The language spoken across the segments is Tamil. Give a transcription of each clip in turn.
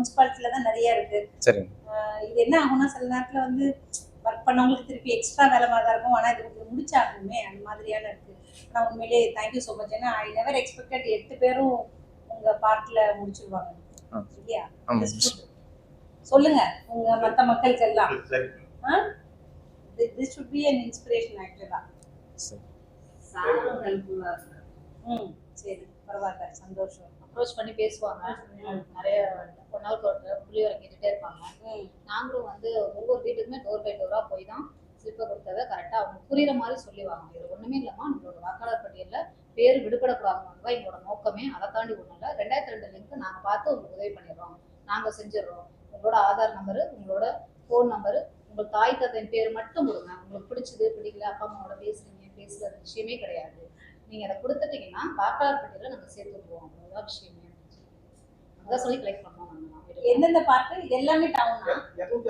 முனிசிபாலிட்டியில தான் நிறைய இருக்கு. சரிங்க. ஆஹ் இது என்ன ஆகும்னா சில நேரத்துல வந்து ஒர்க் பண்ணவங்களுக்கு திருப்பி எக்ஸ்ட்ரா வேலை மாதிரி தான் இருக்கும் ஆனால் இது உங்களுக்கு முடிச்சாகணுமே அந்த மாதிரியான இருக்கு. ஆனால் உண்மையிலேயே தேங்க்யூ ஸோ மச் ஏன்னா ஐ நெவர் எக்ஸ்பெக்டட் எட்டு பேரும் உங்க பார்ட்ல முடிச்சிருவாங்க. இல்லையா. சொல்லுங்க உங்க மத்த மக்களுக்கு எல்லாம் this should be an inspiration actually ம் சரி பரவாயில்ல சந்தோஷம். அப்ரோச் பண்ணி பேசுவாங்க. நிறைய டோர் பை டோரா போய் தான் ஸ்லிப்பை கொடுத்ததை கரெக்டாக அவங்க புரியுற மாதிரி சொல்லிவாங்க இது ஒன்றுமே இல்லைம்மா நம்மளோட வாக்காளர் பட்டியலில் பேர் விடுபடக்கூடாதுன்னு தான் எங்களோட நோக்கமே. அதை தாண்டி ஒன்றும் இல்லை. ரெண்டாயிரத்தி ரெண்டு லிங்க் நாங்கள் பார்த்து உங்களுக்கு உதவி பண்ணிடுறோம். நாங்கள் செஞ்சிடுறோம். உங்களோட ஆதார் நம்பரு உங்களோட ஃபோன் நம்பரு உங்கள் தாய் தந்தையின் பேர் மட்டும் கொடுங்க. உங்களுக்கு பிடிச்சது பிடிக்கல அப்பா அம்மாவோட பேசுறீங்க பேசுறது விஷயமே கிடையாது. நீங்கள் அதை கொடுத்துட்டீங்கன்னா வாக்காளர் பட்டியலில் நாங்கள் சேர்த்து விடுவோம் அவ்வளோதான் விஷயமே. அதான் சொல்லி கலெக்ட் பண்ணோம் நாங்கள் எந்தெந்த பார்ட்டு இது எல்லாமே டவுனா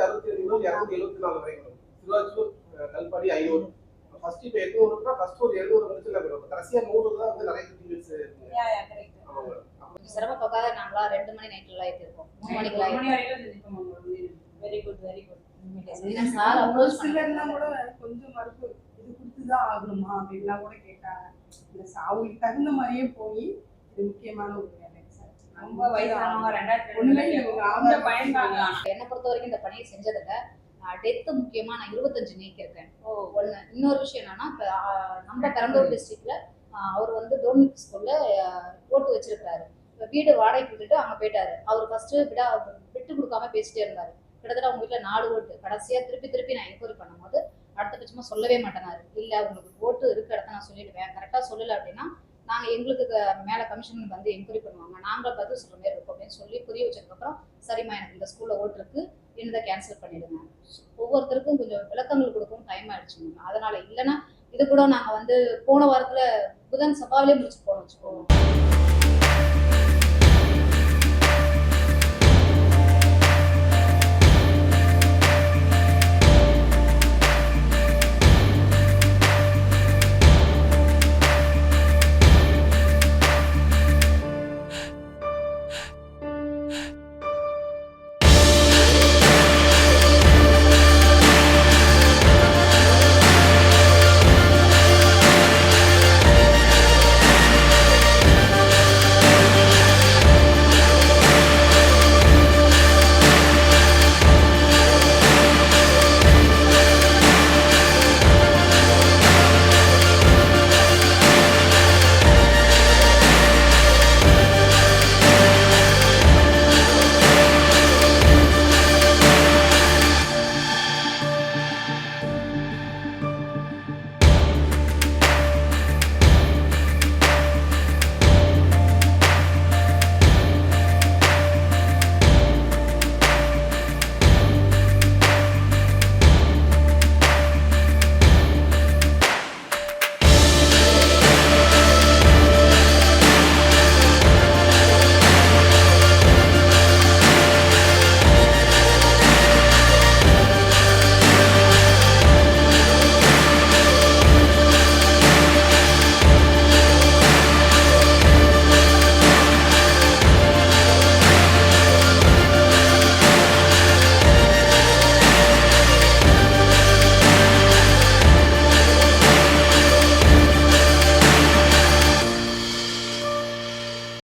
அறுபத்தி ரெண்டு முதல் இரநூத்தி எழுபத்தி நாலு வரை வரும் திருவாச்சூர் கல்பாடி ஐநூறு. ஃபர்ஸ்ட் இப்போ எண்ணூறுனா ஃபர்ஸ்ட் ஒரு எழுநூறு முடிச்சுல வரும் கடைசியா நூறு தான் வந்து நிறைய டீட்டெயில்ஸ் இருக்குங்க யா யா கரெக்ட் ஆமாங்க. பார்க்காத நாங்களா ரெண்டு மணி நைட்ல ஆயிட்டிருக்கோம் மூணு மணிக்கு ஆயிட்டு very good very good sir ஒரு அப்ரோச் சிலர்லாம் கூட கொஞ்சம் மறுப்பு இது கொடுத்துதான் ஆகணுமா அப்படின்லாம் கூட கேட்டாங்க இந்த ச- அவங்களுக்கு தகுந்த மாதிரியே போய் இது முக்கியமான ஒரு ரொம்ப வயசானவங்க ரெண்டாயிரத்தி பயந்தாங்க. என்னை பொறுத்த வரைக்கும் இந்த பணியை செஞ்சதுல டெத்து முக்கியமா நான் இருபத்தஞ்சு நீக்கியிருக்கேன். ஓ. ஒண்ணு இன்னொரு விஷயம் என்னன்னா இப்ப நம்ம பெரம்பலூர் டிஸ்ட்ரிக்ட்ல அவர் வந்து டோர்மிக் ஸ்கூல்ல ஓட்டு வச்சிருக்காரு. இப்ப வீடு வாடகைக்கு விட்டுட்டு அங்க போயிட்டாரு. அவர் ஃபர்ஸ்ட் விடா விட்டு கொடுக்காம பேசிட்டே இருந்தாரு. கிட்டத்தட்ட அவங்க வீட்டுல நாலு ஓட்டு. கடைசியா திருப்பி திருப்பி நான் என்கொயரி பண்ணும்போது அடுத்த பட்சமா சொல்லவே மாட்டேனாரு இல்ல உங்களுக்கு ஓட்டு இருக்க இடத்த நான் சொல்லிடுவேன். கரெக்டா சொல்லல அப்படின்னா நாங்க எங்களுக்கு மேல கமிஷன் வந்து என்கொயரி பண்ணுவாங்க. நாங்கள் பதில் சொல்ற மாதிரி இருக்கும் அப்படின்னு சொல்லி புரிய வச்சதுக்கு அப்புறம் சரிம்மா எனக்கு இந்த ஸ்கூல்ல ஓட்டு இருக்கு. என்னதை கேன்சல் பண்ணிடுங்க. ஒவ்வொருத்தருக்கும் கொஞ்சம் விளக்கங்கள் கொடுக்கவும் டைம் ஆயிடுச்சுங்க அதனால இல்லைன்னா இது கூட நாங்க வந்து போன வாரத்துல புதன் சபாவிலே முடிச்சு போனோம் வச்சுக்கோங்க.